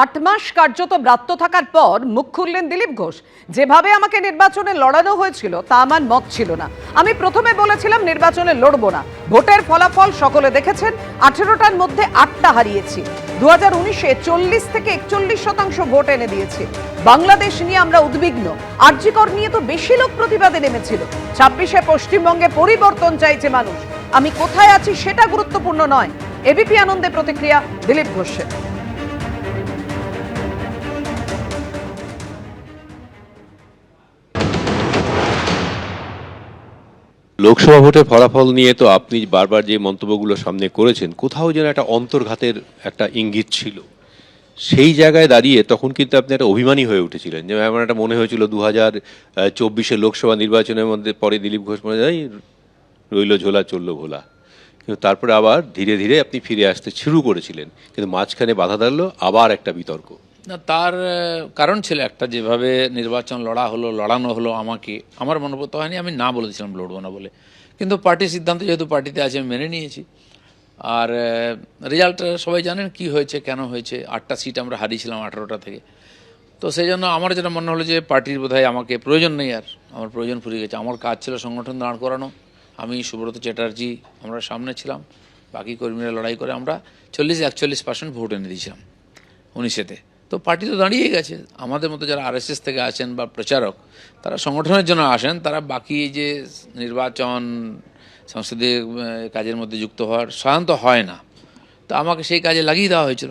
আট মাস কার্যত ব্রাত্য থাকার পর মুখ খুললেন দিলীপ ঘোষ। যেভাবে আমাকে নির্বাচনে লড়ানো হয়েছিল, তা আমার মত ছিল না। আমি প্রথমে বলেছিলাম নির্বাচনে লড়বো না। ভোটের ফলাফল সকলে দেখেছেন, আঠেরোটার মধ্যে আটটা হারিয়েছি। দু হাজার উনিশে চল্লিশ থেকে একচল্লিশ শতাংশ ভোট এনে দিয়েছে। বাংলাদেশ নিয়ে আমরা উদ্বিগ্ন। আর্যিকর নিয়ে তো বেশি লোক প্রতিবাদে নেমেছিল। ছাব্বিশে পশ্চিমবঙ্গে পরিবর্তন চাইছে মানুষ। আমি কোথায় আছি সেটা গুরুত্বপূর্ণ নয়। এবিপি আনন্দে প্রতিক্রিয়া দিলীপ ঘোষের। লোকসভা ভোটের ফলাফল নিয়ে তো আপনি বারবার যে মন্তব্যগুলো সামনে করেছেন, কোথাও যেন একটা অন্তর্ঘাতের একটা ইঙ্গিত ছিল। সেই জায়গায় দাঁড়িয়ে তখন কিন্তু আপনি একটা অভিমানী হয়ে উঠেছিলেন। যে আমার একটা মনে হয়েছিল দু হাজার চব্বিশের লোকসভা নির্বাচনের মধ্যে পরে দিলীপ ঘোষ মনে যায় রইল ঝোলা, চলল ভোলা। কিন্তু তারপরে আবার ধীরে ধীরে আপনি ফিরে আসতে শুরু করেছিলেন। কিন্তু মাঝখানে বাধা দাঁড়াল, আবার একটা বিতর্ক। না, তার কারণ ছিল একটা, যেভাবে নির্বাচন লড়া হলো, লড়ানো হলো আমাকে, আমার মনে মনোভূত হয়নি, আমি না বলেছিলাম লড়বো না বলে। কিন্তু পার্টির সিদ্ধান্ত যেহেতু পার্টিতে আছে, আমি মেনে নিয়েছি। আর রেজাল্ট সবাই জানেন কি হয়েছে, কেন হয়েছে, আটটা সিট আমরা হারিয়েছিলাম আঠারোটা থেকে। তো সেই জন্য আমার যেটা মনে হলো যে, পার্টির বোধহয় আমাকে প্রয়োজন নেই আর, আমার প্রয়োজন ফুরিয়ে গেছে। আমার কাজ ছিল সংগঠন দাঁড় করানো। আমি সুব্রত চ্যাটার্জি, আমরা সামনে ছিলাম। বাকি কর্মীরা লড়াই করে আমরা চল্লিশ, একচল্লিশ পার্সেন্ট ভোট এনে দিয়েছিলাম, উনিশেতে। তো পার্টি তো দাঁড়িয়ে গেছে। আমাদের মতো যারা আরএসএস থেকে আসেন বা প্রচারক, তারা সংগঠনের জন্য আসেন, তারা বাকি যে নির্বাচন সংসদীয় কাজের মধ্যে যুক্ত হওয়ার সাধারণত হয় না। তো আমাকে সেই কাজে লাগিয়ে দেওয়া হয়েছিল।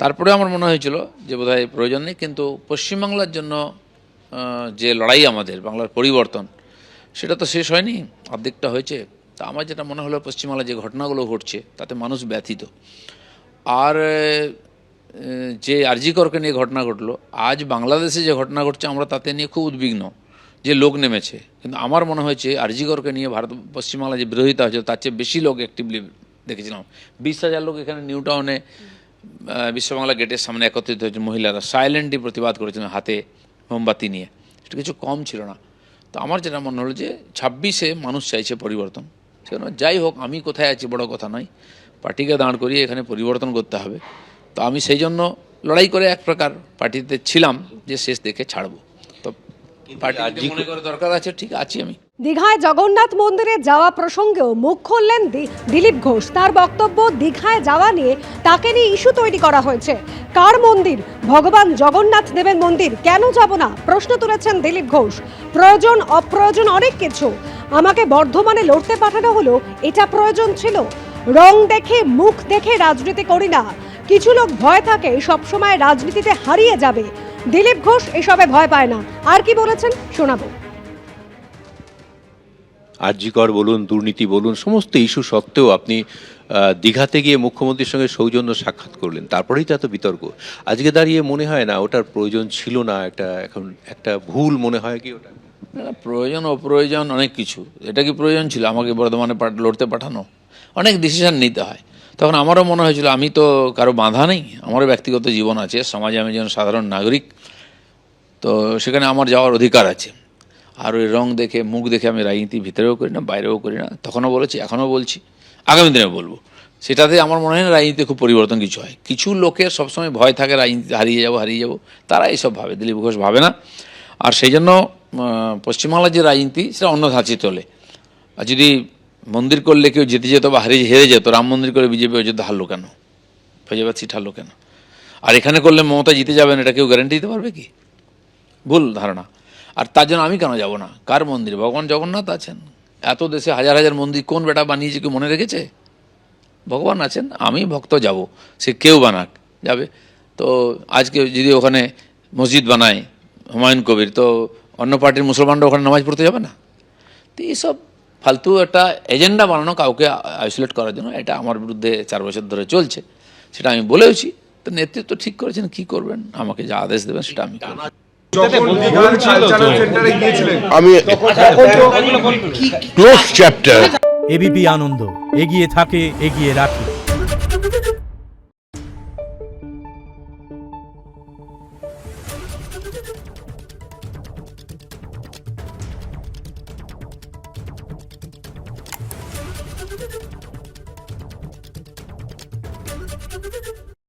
তারপরে আমার মনে হয়েছিল যে বোধহয় প্রয়োজন নেই, কিন্তু পশ্চিমবাংলার জন্য যে লড়াই আমাদের, বাংলার পরিবর্তন, সেটা তো শেষ হয়নি, অর্ধেকটা হয়েছে। তা আমার যেটা মনে হলো, পশ্চিমবাংলায় যে ঘটনাগুলো ঘটছে, তাতে মানুষ ব্যথিত। আর যে আরজিকরকে নিয়ে ঘটনা ঘটলো, আজ বাংলাদেশে যে ঘটনা ঘটছে আমরা তাতে নিয়ে খুব উদ্বিগ্ন যে লোক নেমেছে। কিন্তু আমার মনে হয়েছে আরজিকরকে নিয়ে ভারত, পশ্চিমবাংলায় যে বিরোধিতা হয়েছে, তার চেয়ে বেশি লোক অ্যাক্টিভলি দেখেছিলাম। বিশ হাজার লোক এখানে নিউ টাউনে বিশ্ববাংলা গেটের সামনে একত্রিত হয়েছে মহিলারা। সাইলেন্টলি প্রতিবাদ করেছিলেন হাতে মোমবাতি নিয়ে। সেটা কিছু কম ছিল না। তো আমার যেটা মনে হলো যে ছাব্বিশে মানুষ চাইছে পরিবর্তন। সেজন্য যাই হোক, আমি কোথায় আছি বড় কথা নয়। পার্টিকে দাঁড় করিয়ে এখানে পরিবর্তন করতে হবে। তো আমি সেই জন্য লড়াই করে এক প্রকার পার্টিতে ছিলাম যে শেষ দেখে ছাড়বো। তো পার্টি মনে করে দরকার আছে ঠিক আছি আমি। দীঘায় জগন্নাথ মন্দিরে যাওয়া প্রসঙ্গেও মুখ খুললেন দি- দিলীপ ঘোষ। তার বক্তব্য দীঘায় যাওয়া নিয়ে তাকে নিয়ে ইস্যু তৈরি করা হয়েছে। কার মন্দির? ভগবান জগন্নাথ দেবের মন্দির। কেন যাব না? প্রশ্ন তুলেছেন দিলীপ ঘোষ। প্রয়োজন অপ্রয়োজন অনেক কিছু। আমাকে বর্ধমানে লড়তে পাঠানো হলো এটা প্রয়োজন ছিল। রং দেখে মুখ দেখে রাজনীতি করি না। কিছু লোক ভয় থাকে সবসময় রাজনীতিতে হারিয়ে যাবে। দিলীপ ঘোষ এসবে ভয় পায় না। আর কি বলেছেন? শোনাবো। আর্যিকর বলুন দুর্নীতি বলুন সমস্ত ইস্যু সত্ত্বেও আপনি দীঘাতে গিয়ে মুখ্যমন্ত্রীর সঙ্গে সৌজন্য সাক্ষাৎ করলেন। তারপরেই তো এত বিতর্ক। আজকে দাঁড়িয়ে মনে হয় না ওটার প্রয়োজন ছিল না একটা এখন একটা ভুল মনে হয় কি ওটা? প্রয়োজন অপ্রয়োজন অনেক কিছু। এটা কি প্রয়োজন ছিল আমাকে বর্ধমানে লড়তে পাঠানো? অনেক ডিসিশন নিতে হয়। তখন আমারও মনে হয়েছিল, আমি তো কারও বাঁধা নেই, আমারও ব্যক্তিগত জীবন আছে, সমাজে আমি যেন সাধারণ নাগরিক, তো সেখানে আমার যাওয়ার অধিকার আছে। আর ওই রং দেখে, মুখ দেখে আমি রাজনীতি ভিতরেও করি না, বাইরেও করি না, তখনও বলেছি, এখনও বলছি, আগামী দিনে বলব। সেটাতে আমার মনে হয় না রাজনীতিতে খুব পরিবর্তন কিছু হয়। কিছু লোকের সবসময় ভয় থাকে রাজনীতি হারিয়ে যাব হারিয়ে যাব, তারা এইসব ভাবে, দিলীপ ঘোষ ভাবে না। আর সেই জন্য পশ্চিমবাংলার যে রাজনীতি, সেটা অন্য ধাঁচে চলে আর যদি মন্দির করলে কেউ যেতে যেত বা হারিয়ে হেরে যেত, রাম মন্দির করে বিজেপি অযোধ্যা হারলো কেন? ফৈজাবাদ সিট হারলো কেন? আর এখানে করলে মমতা জিতে যাবেন, এটা কেউ গ্যারান্টি দিতে পারবে কি? ভুল ধারণা। আর তার জন্য আমি কেন যাব না? কার মন্দির? ভগবান জগন্নাথ আছেন। এত দেশে হাজার হাজার মন্দির কোন বেটা বানিয়েছে কেউ মনে রেখেছে? ভগবান আছেন, আমি ভক্ত যাব। সে কেউ বানাক, যাবে। তো আজকে যদি ওখানে মসজিদ বানায় হুমায়ুন কবির, তো অন্য পার্টির মুসলমানরা ওখানে নামাজ পড়তে যাবে না? তো এইসব ফালতু একটা এজেন্ডা বানানো কাউকে আইসোলেট করার জন্য এটা আমার বিরুদ্ধে চার বছর ধরে চলছে। সেটা আমি বলেওছি। তো নেতৃত্ব ঠিক করেছেন কি করবেন? আমাকে যা আদেশ দেবেন সেটা আমি ক্লোজ চ্যাপ্টার এবিপি আনন্দ। এগিয়ে থাকে এগিয়ে রাখে।